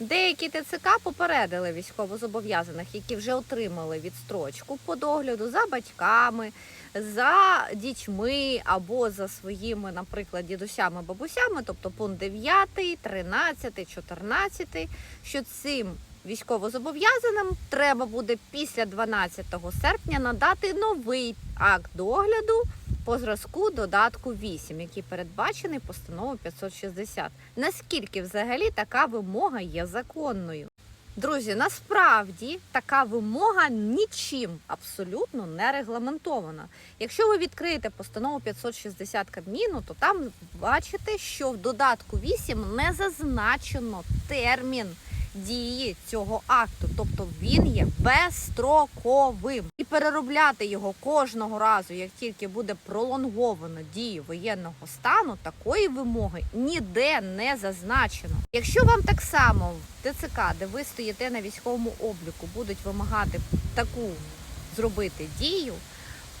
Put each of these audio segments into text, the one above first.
Деякі ТЦК попередили військовозобов'язаних, які вже отримали відстрочку по догляду за батьками, за дітьми або за своїми, наприклад, дідусями, бабусями, тобто пункт 9, 13, 14, що цим військовозобов'язаним треба буде після 12 серпня надати новий акт догляду по зразку додатку 8, який передбачений постановою 560. Наскільки взагалі така вимога є законною? Друзі, насправді така вимога нічим абсолютно не регламентована. Якщо ви відкриєте постанову 560 Кабміну, то там бачите, що в додатку 8 не зазначено термін дії цього акту, тобто він є безстроковим. І переробляти його кожного разу, як тільки буде пролонговано дію воєнного стану, такої вимоги ніде не зазначено. Якщо вам так само в ТЦК, де ви стоїте на військовому обліку, будуть вимагати таку зробити дію.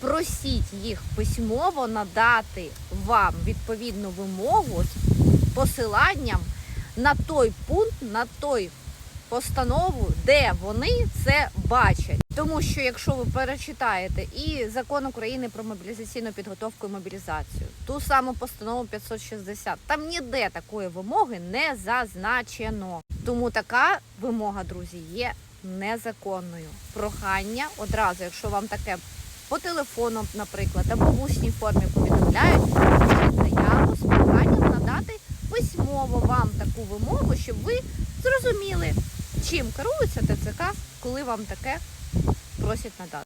Просіть їх письмово надати вам відповідну вимогу з посиланням на той пункт, на той постанову, де вони це бачать. Тому що якщо ви перечитаєте і закон України про мобілізаційну підготовку і мобілізацію, ту саму постанову 560, там ніде такої вимоги не зазначено. Тому така вимога, друзі, є незаконною. Прохання одразу, якщо вам таке по телефону, наприклад, або в усній формі повідомляють, заяву з проханням надати письмово вам таку вимогу, щоб ви зрозуміли, чим керується ТЦК, коли вам таке просять надати.